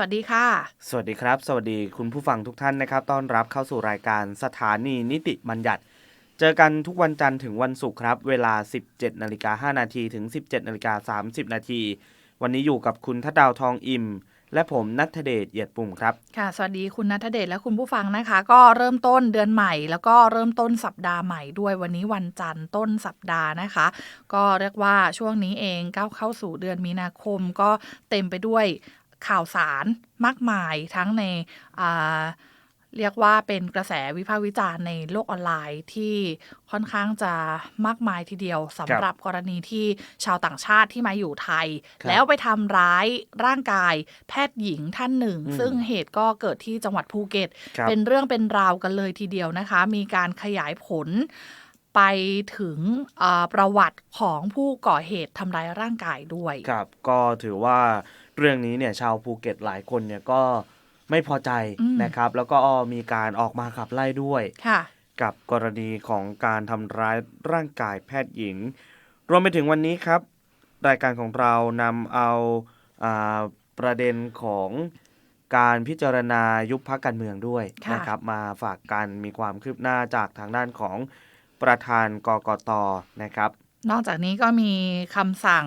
วัสดีค่ะ สวัสดีครับ สวัสดีคุณผู้ฟังทุกท่านนะครับ ต้อนรับเข้าสู่รายการสถานีนิติบัญญัติ เจอกันทุกวันจันทร์ถึงวันศุกร์ครับ เวลา 17นาฬิกา5นาทีถึง 17นาฬิกา30นาทีวันนี้อยู่กับคุณทัดดาวทองอิมและผมนัทเดชเอียดปุ่มครับ ค่ะ สวัสดีคุณนัทเดชและคุณผู้ฟังนะคะ ก็เริ่มต้นเดือนใหม่ แล้วก็เริ่มต้นสัปดาห์ใหม่ด้วยวันนี้วันจันทร์ต้นสัปดาห์นะคะ ก็เรียกว่าช่วงนี้เองก้าวเข้าสู่เดือนมีนาคมก็เต็มไปด้วย ข่าวสารมากมายทั้งในอ่าเรียกว่าเป็นกระแสวิพากษ์วิจารณ์ในโลกออนไลน์ที่ค่อนข้างจะมากมายทีเดียวสำหรับกรณีที่ชาวต่างชาติที่มาอยู่ไทยครับแล้วไปทำร้ายร่างกายแพทย์หญิงท่านหนึ่งอืมซึ่งเหตุก็เกิดที่จังหวัดภูเก็ตครับเป็นเรื่องเป็นราวกันเลยทีเดียวนะคะ มีการขยายผลไปถึงเอ่อประวัติของผู้ก่อเหตุทำร้ายร่างกายด้วย ครับ ก็ถือว่า เรื่องนี้เนี่ยชาวภูเก็ตหลายคนเนี่ยก็ไม่พอใจอืมนะครับ แล้วก็มีการออกมาขับไล่ด้วยค่ะกับกรณีของการทำร้ายร่างกายแพทย์หญิง รวมไปถึงวันนี้ครับ รายการของเรานำเอาอาประเด็นของการพิจารณายุบพักการเมืองด้วยค่ะนะครับ มาฝากกันมีความคืบหน้าจากทางด้านของประธานกกตนะครับ นอกจากนี้ก็มีคำสั่ง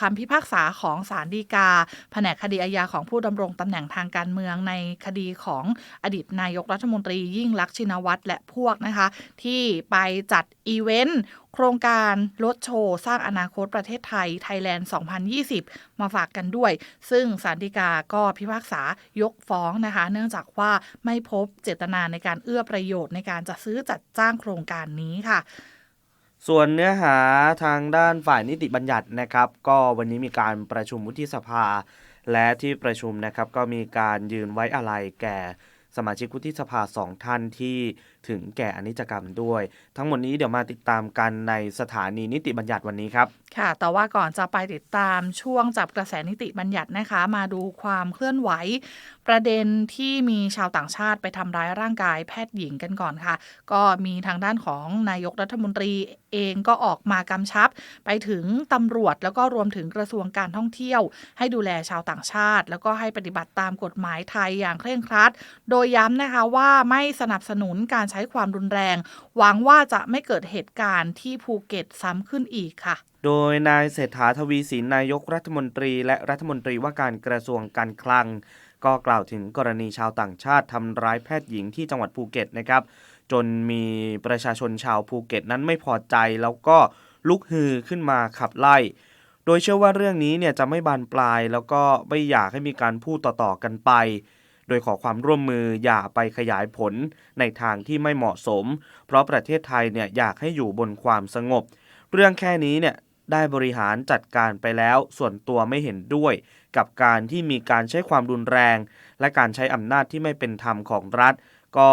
คำพิพากษาของศาลฎีกา แผนกคดีอาญาของผู้ดำรงตำแหน่งทางการเมืองในคดีของอดีตนายกรัฐมนตรียิ่งลักษณ์ชินวัตรและพวกนะคะ ที่ไปจัดอีเวนต์โครงการรถโชว์ สร้างอนาคตประเทศไทย ไทยแลนด์ 2020 มาฝากกันด้วย ซึ่งศาลฎีกาก็พิพากษายกฟ้องนะคะ เนื่องจากว่าไม่พบเจตนาในการเอื้อประโยชน์ในการจัดซื้อจัดจ้างโครงการนี้ค่ะ ส่วนเนื้อหาทางด้านฝ่ายนิติบัญญัตินะครับ ก็วันนี้มีการประชุมวุฒิสภา และที่ประชุมนะครับก็มีการยืนไว้อาลัยแก่สมาชิกวุฒิสภาสองท่านที่ถึงแก่อนิจกรรมด้วย ทั้งหมดนี้เดี๋ยวมาติดตามกันในสถานีนิติบัญญัติวันนี้ครับ ค่ะ แต่ว่าก่อนจะไปติดตามช่วงจับกระแสนิติบัญญัตินะคะ มาดูความเคลื่อนไหว ประเด็นที่มีชาวต่างชาติไปทำร้ายร่างกายแพทย์หญิงกันก่อนค่ะ ก็มีทางด้านของนายกรัฐมนตรี เองก็ออกมากำชับ ไปถึงตำรวจแล้วก็รวมถึงกระทรวงการท่องเที่ยว ให้ดูแลชาวต่างชาติ แล้วก็ให้ปฏิบัติตามกฎหมายไทยอย่างเคร่งครัด โดยย้ำนะคะว่าไม่สนับสนุนการใช้ความรุนแรง หวังว่าจะไม่เกิดเหตุการณ์ที่ภูเก็ตซ้ำขึ้นอีกค่ะโดยนายเศรษฐาทวีสินนายกรัฐมนตรีและรัฐมนตรีว่าการกระทรวงการคลัง ก็กล่าวถึงกรณีชาวต่างชาติทำร้ายแพทย์หญิงที่จังหวัดภูเก็ตนะครับ จนมีประชาชนชาวภูเก็ตนั้นไม่พอใจแล้วก็ลุกฮือขึ้นมาขับไล่ โดยเชื่อว่าเรื่องนี้เนี่ยจะไม่บานปลายแล้วก็ไม่อยากให้มีการพูดต่อๆกันไป โดยขอความร่วมมืออย่าไปขยายผลในทางที่ไม่เหมาะสม เพราะประเทศไทยเนี่ยอยากให้อยู่บนความสงบ เรื่องแค่นี้เนี่ยได้บริหารจัดการไปแล้วส่วนตัวไม่เห็นด้วย กับการที่มีการใช้ความรุนแรง และการใช้อำนาจที่ไม่เป็นธรรมของรัฐ ก็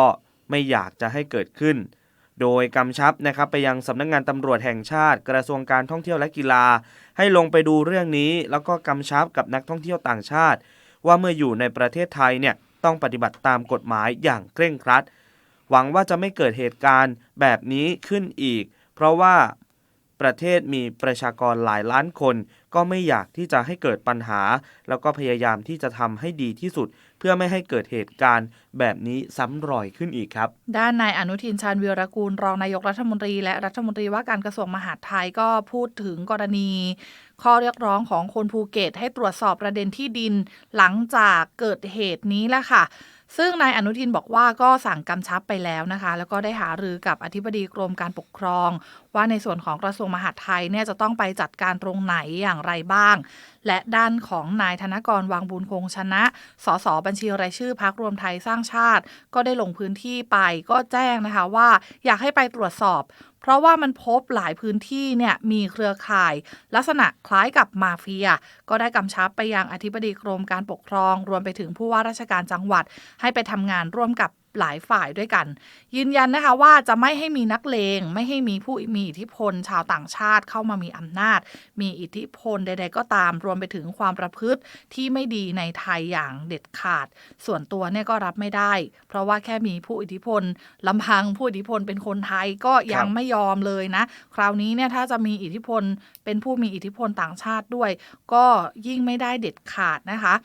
ไม่อยากจะให้เกิดขึ้น โดยกำชับนะครับไปยังสำนักงงานตำรวจแห่งชาติ กระทรวงการท่องเที่ยวและกีฬา ให้ลงไปดูเรื่องนี้ แล้วก็กำชับกับนักท่องเที่ยวต่างชาติ ว่าเมื่ออยู่ในประเทศไทยเนี่ยต้องปฏิบัติตามกฎหมายอย่างเคร่งครัด หวังว่าจะไม่เกิดเหตุการณ์แบบนี้ขึ้นอีก เพราะว่าประเทศมีประชากรหลายล้านคน ก็ไม่อยากที่จะให้เกิดปัญหา แล้วก็พยายามที่จะทำให้ดีที่สุด เพื่อไม่ให้เกิดเหตุการณ์แบบนี้ซ้ำรอยขึ้นอีกครับ ด้านนายอนุทินชาญวีรกูลรองนายกรัฐมนตรี และรัฐมนตรีว่าการกระทรวงมหาดไทยก็พูดถึงกรณี ข้อเรียกร้องของคนภูเก็ต ให้ตรวจสอบประเด็นที่ดิน หลังจากเกิดเหตุนี้แหละค่ะ ซึ่งนายอนุทินบอกว่าก็สั่งกำชับไปแล้วนะคะ แล้วก็ได้หารือกับอธิบดีกรมการปกครอง ว่าในส่วนของกระทรวงมหาดไทยเนี่ยจะต้องไปจัดการตรงไหนอย่างไรบ้าง และด้านของนายธนกรวังบุญคงชนะ สสบัญชีรายชื่อพักรวมไทยสร้างชาติ ก็ได้ลงพื้นที่ไปก็แจ้งนะคะว่าอยากให้ไปตรวจสอบ เพราะว่ามันพบหลายพื้นที่เนี่ยมีเครือข่าย ลักษณะคล้ายกับมาเฟีย ก็ได้กำชับไปยังอธิบดีกรมการปกครอง รวมไปถึงผู้ว่าราชการจังหวัดให้ไปทำงานร่วมกับ หลายฝ่ายด้วยกัน ยืนยันนะคะว่าจะไม่ให้มีนักเลง ไม่ให้มีผู้มีอิทธิพล ชาวต่างชาติเข้ามามีอำนาจ มีอิทธิพลใด ๆ ก็ตามรวมไปถึงความประพฤติที่ไม่ดีในไทยอย่างเด็ดขาด ส่วนตัวเนี่ยก็รับไม่ได้ เพราะว่าแค่มีผู้อิทธิพลลำพังผู้อิทธิพลเป็นคนไทยก็ยังไม่ยอมเลยนะ คราวนี้เนี่ยถ้าจะมีอิทธิพลเป็นผู้มีอิทธิพลต่างชาติด้วย ก็ยิ่งไม่ได้เด็ดขาดนะคะ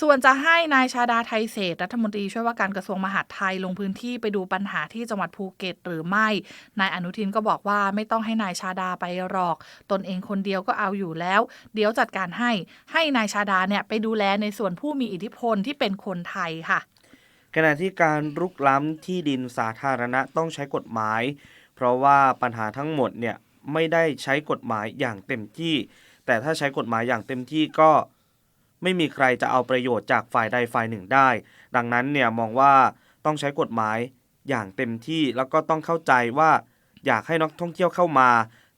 ส่วนจะให้นายชาดาไทยเศษรัฐมนตรีช่วยว่าการกระทรวงมหาดไทยลงพื้นที่ไปดูปัญหาที่จังหวัดภูเก็ตหรือไม่ นายอนุทินก็บอกว่าไม่ต้องให้นายชาดาไปหรอก ตนเองคนเดียวก็เอาอยู่แล้ว เดี๋ยวจัดการให้ให้นายชาดาเนี่ยไปดูแลในส่วนผู้มีอิทธิพลที่เป็นคนไทยค่ะ ขณะที่การรุกล้ำที่ดินสาธารณะต้องใช้กฎหมาย เพราะว่าปัญหาทั้งหมดเนี่ยไม่ได้ใช้กฎหมายอย่างเต็มที่ แต่ถ้าใช้กฎหมายอย่างเต็มที่ก็ไม่มีใครจะเอาประโยชน์จากฝ่ายใดฝ่ายหนึ่งได้ ดังนั้นเนี่ยมองว่า ต้องใช้กฎหมายอย่างเต็มที่แล้วก็ต้องเข้าใจว่าอยากให้นักท่องเที่ยวเข้ามา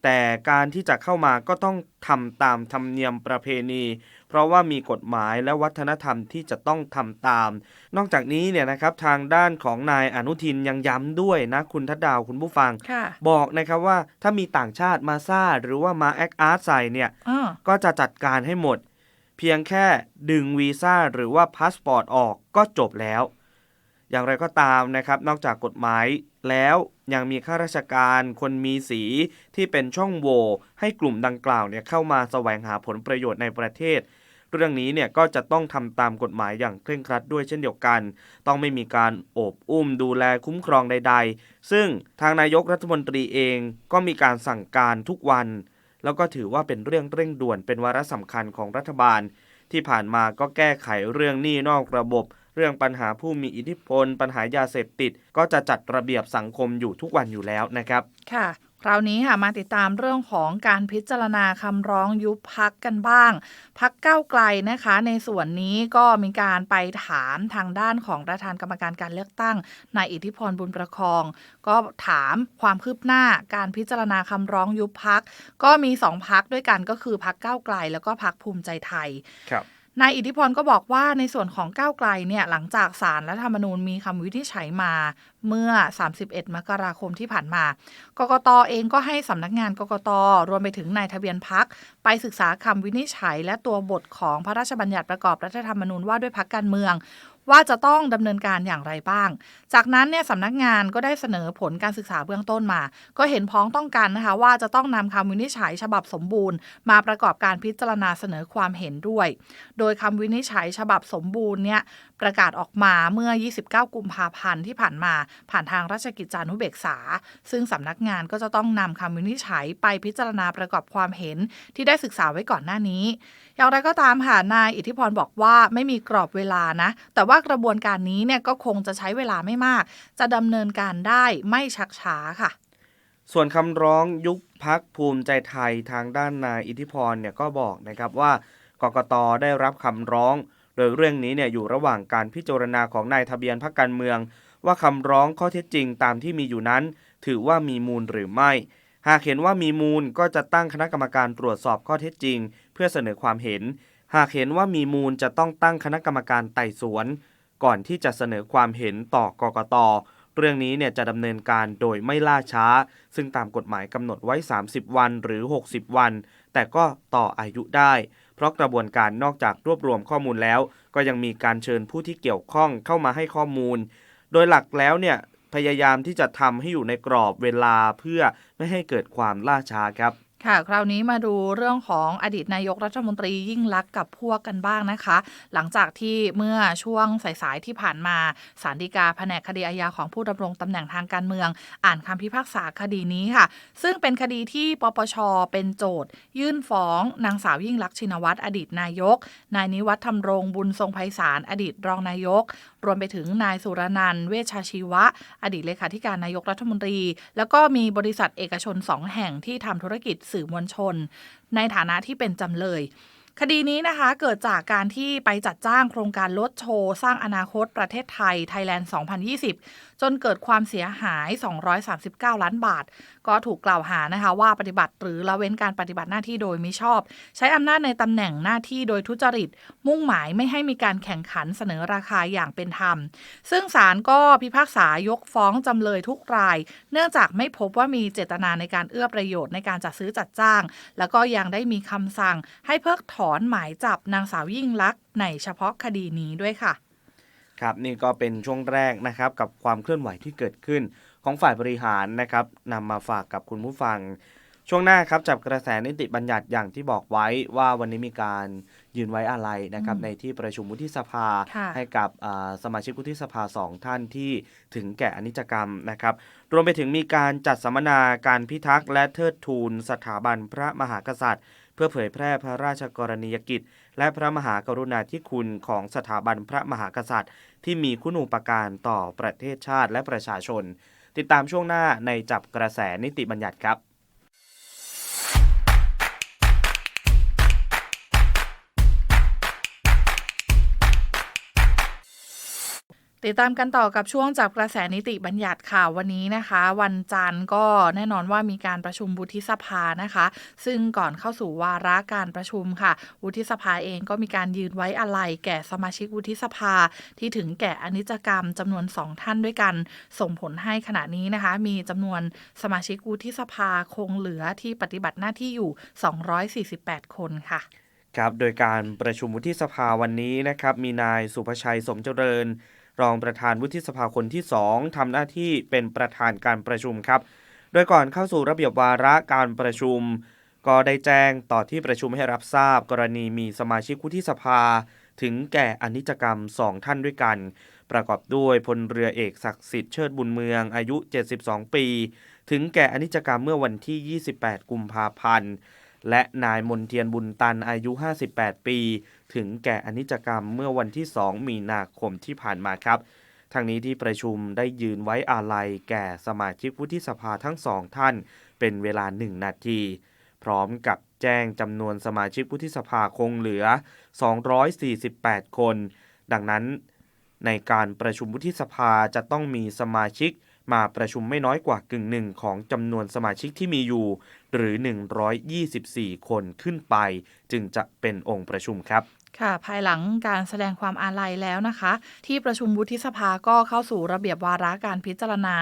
แต่การที่จะเข้ามาก็ต้องทำตามธรรมเนียมประเพณี เพราะว่ามีกฎหมายและวัฒนธรรมที่จะต้องทำตาม นอกจากนี้เนี่ยนะครับทางด้านของนายอนุทินยังย้ำด้วยนะคุณทัดดาวคุณผู้ฟังค่ะบอกนะครับว่าถ้ามีต่างชาติมาซ่าหรือว่ามาแอคอาร์ตใส่เนี่ยอ้อก็จะจัดการให้หมด เพียงแค่ดึงวีซ่าหรือว่าพาสปอร์ตออกก็จบแล้ว อย่างไรก็ตามนะครับนอกจากกฎหมายแล้วยังมีข้าราชการคนมีสีที่เป็นช่องโหว่ให้กลุ่มดังกล่าวเนี่ยเข้ามาแสวงหาผลประโยชน์ในประเทศ เรื่องนี้เนี่ยก็จะต้องทำตามกฎหมายอย่างเคร่งครัดด้วยเช่นเดียวกัน ต้องไม่มีการโอบอุ้มดูแลคุ้มครองใด ๆ ซึ่งทางนายกรัฐมนตรีเองก็มีการสั่งการทุกวัน แล้วก็ถือว่าเป็นเรื่องเร่งด่วนเป็นวาระสำคัญของรัฐบาล ที่ผ่านมาก็แก้ไขเรื่องหนี้นอกระบบ เรื่องปัญหาผู้มีอิทธิพล ปัญหายาเสพติด ก็จะจัดระเบียบสังคมอยู่ทุกวันอยู่แล้วนะครับ ค่ะคราวนี้ค่ะมาติดตามเรื่องของการพิจารณาคำร้องยุบพักกันบ้าง พักเก้าวไกลนะคะ ในส่วนนี้ก็มีการไปถามทางด้านของประธานกรรมการการเลือกตั้งนายอิทธิพรบุญประคอง ก็ถามความคืบหน้าการพิจารณาคำร้องยุบพัก ก็มีสองพักด้วยกันก็คือพักเก้าวไกล แล้วก็พักภูมิใจไทยครับ นายอิทธิพลก็บอกว่าในส่วนของก้าวไกลเนี่ยหลังจากสารรัฐธรรมนูญมีคำวินิจฉัยมาเมื่อ 31 มกราคมที่ผ่านมากกตเองก็ให้สำนักงานกกตรวมไปถึงนายทะเบียนพักไปศึกษาคำวินิจฉัย และตัวบทของพระราชบัญญัติประกอบรัฐธรรมนูญว่าด้วยพักการเมือง ว่าจะต้องดำเนินการอย่างไรบ้าง จากนั้นเนี่ยสำนักงานก็ได้เสนอผลการศึกษาเบื้องต้นมา ก็เห็นพ้องต้องกันนะคะว่าจะต้องนำคำวินิจฉัยฉบับสมบูรณ์ มาประกอบการพิจารณาเสนอความเห็นด้วย โดยคำวินิจฉัยฉบับสมบูรณ์เนี่ยประกาศออกมาเมื่อ 29 กุมภาพันธ์ที่ผ่านมา ผ่านทางราชกิจจานุเบกษา ซึ่งสำนักงานก็จะต้องนำคำวินิจฉัยไปพิจารณาประกอบความเห็นที่ได้ศึกษาไว้ก่อนหน้านี้ อย่างไรก็ตามค่ะนายอิทธิพรบอกว่าไม่มีกรอบเวลานะ แต่ว่ากระบวนการนี้เนี่ยก็คงจะใช้เวลาไม่มาก จะดำเนินการได้ไม่ชักช้าค่ะ ส่วนคำร้องยุบพักภูมิใจไทยทางด้านนายอิทธิพรเนี่ยก็บอกนะครับว่ากกตได้รับคำร้อง โดยเรื่องนี้เนี่ยอยู่ระหว่างการพิจารณาของนายทะเบียนพรรคการเมือง ว่าคำร้องข้อเท็จจริงตามที่มีอยู่นั้น ถือว่ามีมูลหรือไม่ หากเห็นว่ามีมูลก็จะตั้งคณะกรรมการตรวจสอบข้อเท็จจริง เพื่อเสนอความเห็น หากเห็นว่ามีมูลจะต้องตั้งคณะกรรมการไต่สวน ก่อนที่จะเสนอความเห็นต่อกกต เรื่องนี้เนี่ยจะดำเนินการโดยไม่ล่าช้า ซึ่งตามกฎหมายกำหนดไว้ 30 วันหรือ 60 วัน แต่ก็ต่ออายุได้ เพราะกระบวนการนอกจากรวบรวมข้อมูลแล้ว ก็ยังมีการเชิญผู้ที่เกี่ยวข้องเข้ามาให้ข้อมูล โดยหลักแล้วเนี่ยพยายามที่จะทำให้อยู่ในกรอบเวลาเพื่อไม่ให้เกิดความล่าช้าครับ ค่ะ คราวนี้มาดูเรื่องของอดีตนายกรัฐมนตรียิ่งลักษณ์กับพวกกันบ้างนะคะ หลังจากที่เมื่อช่วงสายๆที่ผ่านมาสารดีกาแผนกคดีอาญาของผู้ดำรงตำแหน่งทางการเมือง อ่านคำพิพากษาคดีนี้ค่ะ ซึ่งเป็นคดีที่ปปชเป็นโจทยื่นฟ้องนางสาวยิ่งลักษณ์ชินวัตรอดีตนายก นายนิวัฒน์ธรรมรงบุญทรงไพศาลอดีตรองนายก รวมไปถึงนายสุรนันท์เวชชาชีวะ อดีตเลขาธิการนายกรัฐมนตรี แล้วก็มีบริษัทเอกชนสองแห่งที่ทำธุรกิจสื่อมวลชน ในฐานะที่เป็นจำเลย คดีนี้นะคะเกิดจากการที่ไปจัดจ้างโครงการลดโชว์ สร้างอนาคตประเทศไทย Thailand 2020 จนเกิดความเสียหาย 239 ล้านบาท ก็ถูกกล่าวหานะคะว่าปฏิบัติหรือละเว้นการปฏิบัติหน้าที่โดยมิชอบ ใช้อำนาจในตำแหน่งหน้าที่โดยทุจริต มุ่งหมายไม่ให้มีการแข่งขันเสนอราคาอย่างเป็นธรรม ซึ่งศาลก็พิพากษายกฟ้องจำเลยทุกราย เนื่องจากไม่พบว่ามีเจตนาในการเอื้อประโยชน์ในการจัดซื้อจัดจ้าง แล้วก็ยังได้มีคำสั่งให้เพิกถอนหมายจับนางสาวยิ่งลักษณ์ในเฉพาะคดีนี้ด้วยค่ะ ครับนี่ก็เป็นช่วงแรกนะครับกับความเคลื่อนไหวที่เกิดขึ้นของฝ่ายบริหารนะครับนำมาฝากกับคุณผู้ฟัง ช่วงหน้าครับจับกระแสนิติบัญญัติอย่างที่บอกไว้ว่าวันนี้มีการยืนไว้อาลัยนะครับอืมในที่ประชุมวุฒิสภาค่ะให้กับอ่าสมาชิกวุฒิสภาสองท่านที่ถึงแก่อนิจกรรมนะครับ รวมไปถึงมีการจัดสัมมนาการพิทักษ์และเทิดทูนสถาบันพระมหากษัตริย์ เพื่อเผยแพร่พระราชกรณียกิจ และพระมหากรุณาธิคุณของสถาบันพระมหากษัตริย์ ที่มีคุณูปการต่อประเทศชาติและประชาชน ติดตามช่วงหน้าในจับกระแสนิติบัญญัติครับ ติดตามกันต่อกับช่วงจับกระแสนิติบัญญัติค่ะวันนี้นะคะ วันจันทร์ก็แน่นอนว่ามีการประชุมวุฒิสภานะคะ ซึ่งก่อนเข้าสู่วาระการประชุมค่ะ วุฒิสภาเองก็มีการยืนไว้อาลัยแก่สมาชิกวุฒิสภาที่ถึงแก่อนิจกรรมจำนวนสองท่านด้วยกัน ส่งผลให้ขณะนี้นะคะ มีจำนวนสมาชิกวุฒิสภาคงเหลือที่ปฏิบัติหน้าที่อยู่ 248 คนค่ะครับโดยการประชุมวุฒิสภาวันนี้นะครับมีนายสุภชัยสมเจริญ รองประธานวุฒิสภาคนที่ 2ทำหน้าที่เป็นประธานการประชุมครับ โดยก่อนเข้าสู่ระเบียบวาระการประชุม ก็ได้แจ้งต่อที่ประชุมให้รับทราบ กรณีมีสมาชิกวุฒิสภา ถึงแก่อนิจกรรมสองท่านด้วยกัน ประกอบด้วยพลเรือเอกศักดิ์สิทธิ์เชิดบุญเมืองอายุ 72 ปี ถึงแก่อนิจกรรมเมื่อวันที่ 28 กุมภาพันธ์และนายมนเทียนบุญตันอายุ 58 ปี ถึงแก่อนิจกรรมเมื่อวันที่ 2 มีนาคมที่ผ่านมาครับทางนี้ที่ประชุมได้ยืนไว้อาลัยแก่สมาชิกวุฒิสภาทั้งสองท่าน เป็นเวลา1นาที พร้อมกับแจ้งจำนวนสมาชิกวุฒิสภาคงเหลือ 248 คน ดังนั้นในการประชุมวุฒิสภาจะต้องมีสมาชิก มาประชุมไม่น้อยกว่ากึ่งหนึ่งของจำนวนสมาชิกที่มีอยู่ หรือ 124 คนขึ้นไป จึงจะเป็นองค์ประชุมครับค่ะภายหลังการแสดงความอาลัยแล้วนะคะ ที่ประชุมวุฒิสภาก็เข้าสู่ระเบียบวาระการพิจารณา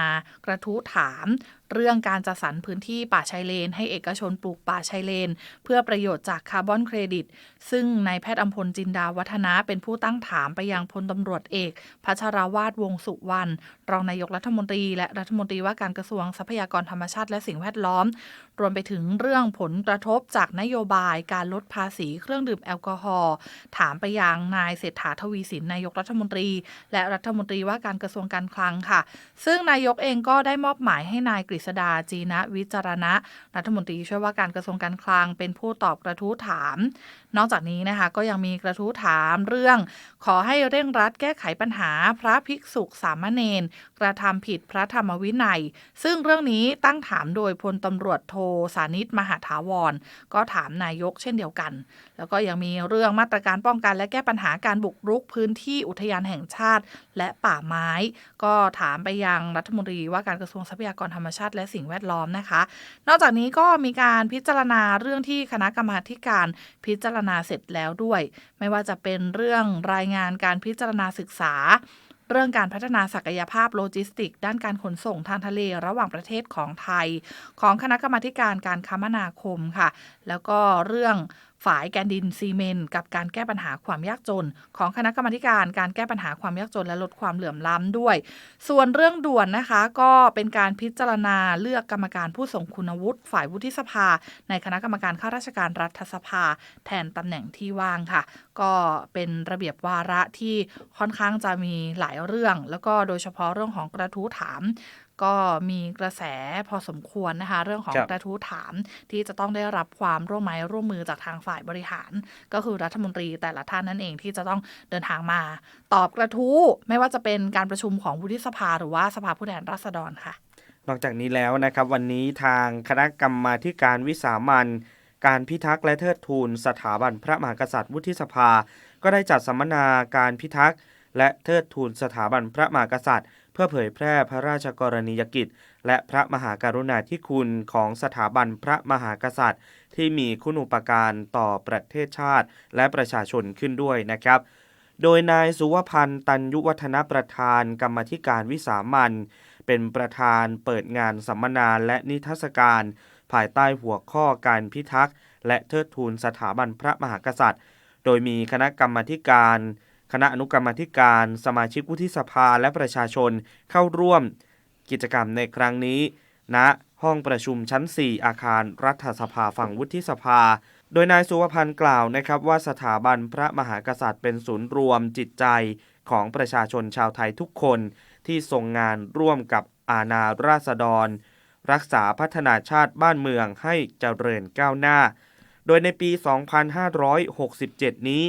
กระทู้ถามเรื่องการจัดสรรพื้นที่ป่าชายเลน ให้เอกชนปลูกป่าชายเลน เพื่อประโยชน์จากคาร์บอนเครดิต ซึ่งนายแพทย์อัมพลจินดาวัฒนะเป็นผู้ตั้งถามไปยังพลตำรวจเอก พัชราวาดวงสุวรรณรองนายกรัฐมนตรี และรัฐมนตรีว่าการกระทรวงทรัพยากรธรรมชาติและสิ่งแวดล้อม รวมไปถึงเรื่องผลกระทบจากนโยบายการลดภาษีเครื่องดื่มแอลกอฮอล์ถามไปยังนายเศรษฐาทวีสินนายกรัฐมนตรี และรัฐมนตรีว่าการกระทรวงการคลังค่ะ ซึ่งนายกเองก็ได้มอบหมายให้นายกฤษดาจีนะวิจารณะ รัฐมนตรีช่วยว่าการกระทรวงการคลังเป็นผู้ตอบกระทู้ถาม นอกจากนี้นะคะก็ยังมีกระทู้ถามเรื่อง ขอให้เร่งรัดแก้ไขปัญหาพระภิกษุสามเณรกระทำผิดพระธรรมวินัย ซึ่งเรื่องนี้ตั้งถามโดยพลตำรวจโทสานิตมหาถาวร ก็ถามนายกเช่นเดียวกัน แล้วก็ยังมีเรื่องมาตรการป้องกันและแก้ปัญหาการบุกรุกพื้นที่อุทยานแห่งชาติ และป่าไม้ ก็ถามไปยังรัฐมนตรีว่าการกระทรวงทรัพยากรธรรมชาติ และสิ่งแวดล้อมนะคะ นอกจากนี้ก็มีการพิจารณาเรื่องที่คณะกรรมาการพิจารณาเสร็จแล้วด้วย ไม่ว่าจะเป็นเรื่องรายงานการพิจารณาศึกษา เรื่องการพัฒนาศักยภาพโลจิสติก ด้านการขนส่งทางทะเลระหว่างประเทศของไทย ของคณะกรรมาการการคมนาคมค่ะ แล้วก็เรื่อง ฝ่ายแกนดินซีเมนกับการแก้ปัญหาความยากจน ของคณะกรรมการการแก้ปัญหาความยากจนและลดความเหลื่อมล้ำด้วย ส่วนเรื่องด่วนนะคะก็เป็นการพิจารณาเลือกกรรมการผู้ทรงคุณวุฒิฝ่ายวุฒิสภา ในคณะกรรมการข้าราชการรัฐสภา แทนตำแหน่งที่ว่างค่ะ ก็เป็นระเบียบวาระที่ค่อนข้างจะมีหลายเรื่อง แล้วก็โดยเฉพาะเรื่องของกระทู้ถาม ก็มีกระแสพอสมควรนะคะ เรื่องของครับกระทู้ถามที่จะต้องได้รับความร่วมไม้ร่วมมือจากทางฝ่ายบริหาร ก็คือรัฐมนตรีแต่ละท่านนั่นเองที่จะต้องเดินทางมา ตอบกระทู้ไม่ว่าจะเป็นการประชุมของวุฒิสภาหรือว่าสภาผู้แทนราษฎรค่ะ นอกจากนี้แล้วนะครับ วันนี้ทางคณะกรรมาธิการวิสามันการพิทักษ์และเทิดทูนสถาบันพระมหากษัตริย์วุฒิสภา ก็ได้จัดสัมมนาการพิทักษ์และเทิดทูนสถาบันพระมหากษัตริย์ เพื่อเผยแพร่พระราชกรณียกิจ และพระมหากรุณาธิคุณของสถาบันพระมหากษัตริย์ ที่มีคุณูปการต่อประเทศชาติ และประชาชนขึ้นด้วยนะครับ โดยนายสุวพันธ์ตันยุวัฒนประธานกรรมธิการวิสามันเป็นประธานเปิดงานสัมมนาและนิทรรศการ ภายใต้หัวข้อการพิทักษ์ และเทิดทูนสถาบันพระมหากษัตริย์ โดยมีคณะกรรมธิการ ณะอนุกรรมธิการ สมาชิกวุฒิสภาและประชาชนเข้าร่วมกิจกรรมในครั้งนี้ณห้องประชุมชั้น 4 อาคารรัฐสภาฝั่งวุฒิสภา โดยนายสุวพันธ์กล่าวนะครับว่าสถาบันพระมหากษัตริย์เป็นศูนย์รวมจิตใจของประชาชนชาวไทยทุกคนที่ทรงงานร่วมกับอาณาราษฎร รักษาพัฒนาชาติบ้านเมืองให้เจริญก้าวหน้า โดยในปี 2567 นี้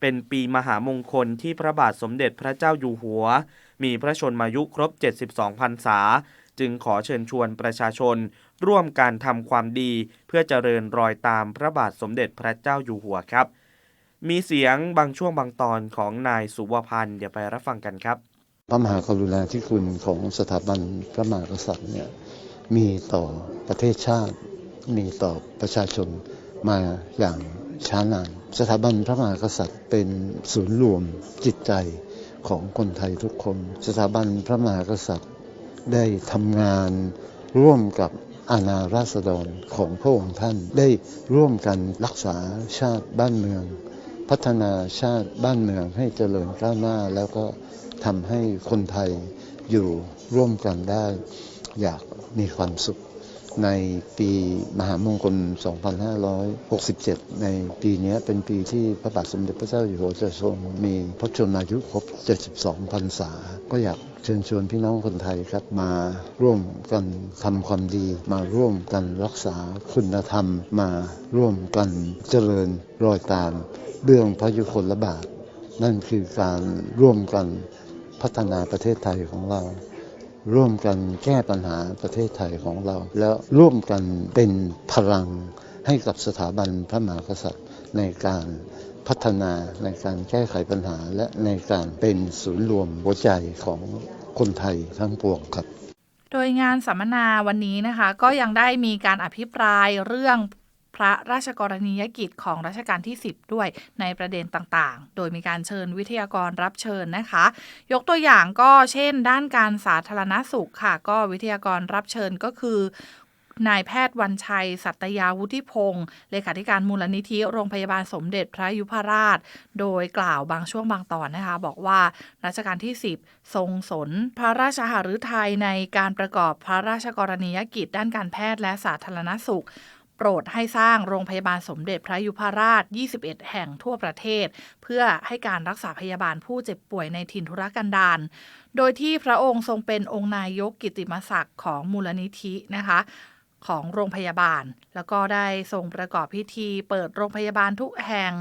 เป็นปีมหามงคลที่พระบาทสมเด็จพระเจ้าอยู่หัว มีพระชนมายุครบ 72พรรษา จึงขอเชิญชวนประชาชน ร่วมการทำความดีเพื่อเจริญรอยตามพระบาทสมเด็จพระเจ้าอยู่หัวครับ มีเสียงบางช่วงบางตอนของนายสุวพันธ์เดี๋ยวไปรับฟังกันครับ พระมหากรุณาธิคุณของสถาบันพระมหากษัตริย์เนี่ยมีต่อประเทศชาติ มีต่อประชาชนมาอย่าง ช้านาน สถาบันพระมหากษัตริย์เป็นศูนย์รวมจิตใจของคนไทยทุกคน สถาบันพระมหากษัตริย์ได้ทำงานร่วมกับอาณาราษฎรของพระองค์ท่านได้ร่วมกันรักษาชาติบ้านเมือง พัฒนาชาติบ้านเมืองให้เจริญก้าวหน้า แล้วก็ทำให้คนไทยอยู่ร่วมกันได้ อย่างมีความสุข ในปีมหามงคล 2567 ในปีนี้เป็นปีที่พระบาทสมเด็จพระเจ้าอยู่หัวจะทรงมีพระชนมายุครบ 72 พรรษา ก็อยากเชิญชวนพี่น้องคนไทยครับมาร่วมกันทำความดี มาร่วมกันรักษาคุณธรรม มาร่วมกันเจริญรอยตามเบื้องพระยุคลบาท นั่นคือการร่วมกันพัฒนาประเทศไทยของเรา ร่วมกันแก้ปัญหาประเทศไทยของเรา แล้วร่วมกันเป็นพลังให้กับสถาบันพระมหากษัตริย์ในการพัฒนาในการแก้ไขปัญหา และในการเป็นศูนย์รวมหัวใจของคนไทยทั้งปวงครับโดยงานสัมมนาวันนี้นะคะ ก็ยังได้มีการอภิปรายเรื่อง พระราชกรณียกิจของรัชกาลที่ 10 ด้วยในประเด็นต่างๆ โดยมีการเชิญวิทยากรรับเชิญนะคะ ยกตัวอย่างก็เช่น ด้านการสาธารณสุขค่ะ ก็วิทยากรรับเชิญก็คือนายแพทย์วันชัย สัตยาวุฒิพงศ์เลขาธิการมูลนิธิโรงพยาบาลสมเด็จพระยุพราช โดยกล่าวบางช่วงบางตอนนะคะ บอกว่ารัชกาลที่ 10 ทรงสน พระราชหฤทัยในการประกอบพระราชกรณียกิจด้านการแพทย์และสาธารณสุข โปรดให้สร้างโรงพยาบาลสมเด็จพระยุพราช 21 แห่งทั่วประเทศ เพื่อให้การรักษาพยาบาลผู้เจ็บป่วยในถิ่นทุรกันดารโดยที่พระองค์ทรงเป็นองค์นายกกิตติมศักดิ์ของมูลนิธินะคะ ของโรงพยาบาล แล้วก็ได้ทรงประกอบพิธีเปิดโรงพยาบาลทุกแห่ง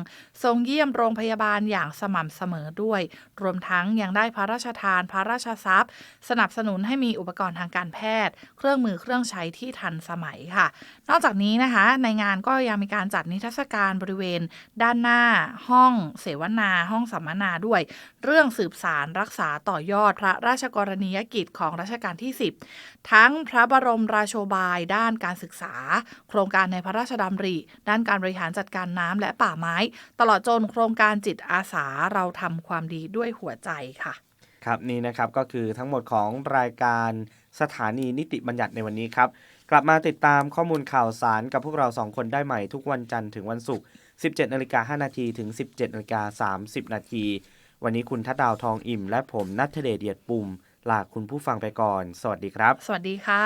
ทรงเยี่ยมโรงพยาบาลอย่างสม่ำเสมอด้วย รวมทั้งยังได้พระราชทานพระราชทรัพย์ สนับสนุนให้มีอุปกรณ์ทางการแพทย์ เครื่องมือเครื่องใช้ที่ทันสมัยค่ะ นอกจากนี้นะคะในงานก็ยังมีการจัดนิทรรศการบริเวณ ด้านหน้าห้องเสวนา ห้องสัมมนาด้วย เรื่องสืบสารรักษาต่อยอดพระราชกรณียกิจของรัชกาลที่ 10 ทั้งพระบรมราโชบายด้านการศึกษา โครงการในพระราชดำริ ด้านการบริหารจัดการน้ำและป่าไม้ ตลอดจนโครงการจิตอาสาเราทำความดีด้วยหัวใจค่ะ ครับนี่นะครับก็คือทั้งหมดของรายการสถานีนิติบัญญัติในวันนี้ครับ กลับมาติดตามข้อมูลข่าวสารกับพวกเราสองคนได้ใหม่ทุกวันจันทร์ถึงวันศุกร์ 17นาฬิกา5นาทีถึง 17นาฬิกา30นาทีวันนี้คุณทัดดาวทองอิ่ม และผมนัทเดชเดียดปุ่มลาคุณผู้ฟังไปก่อน สวัสดีครับ สวัสดีค่ะ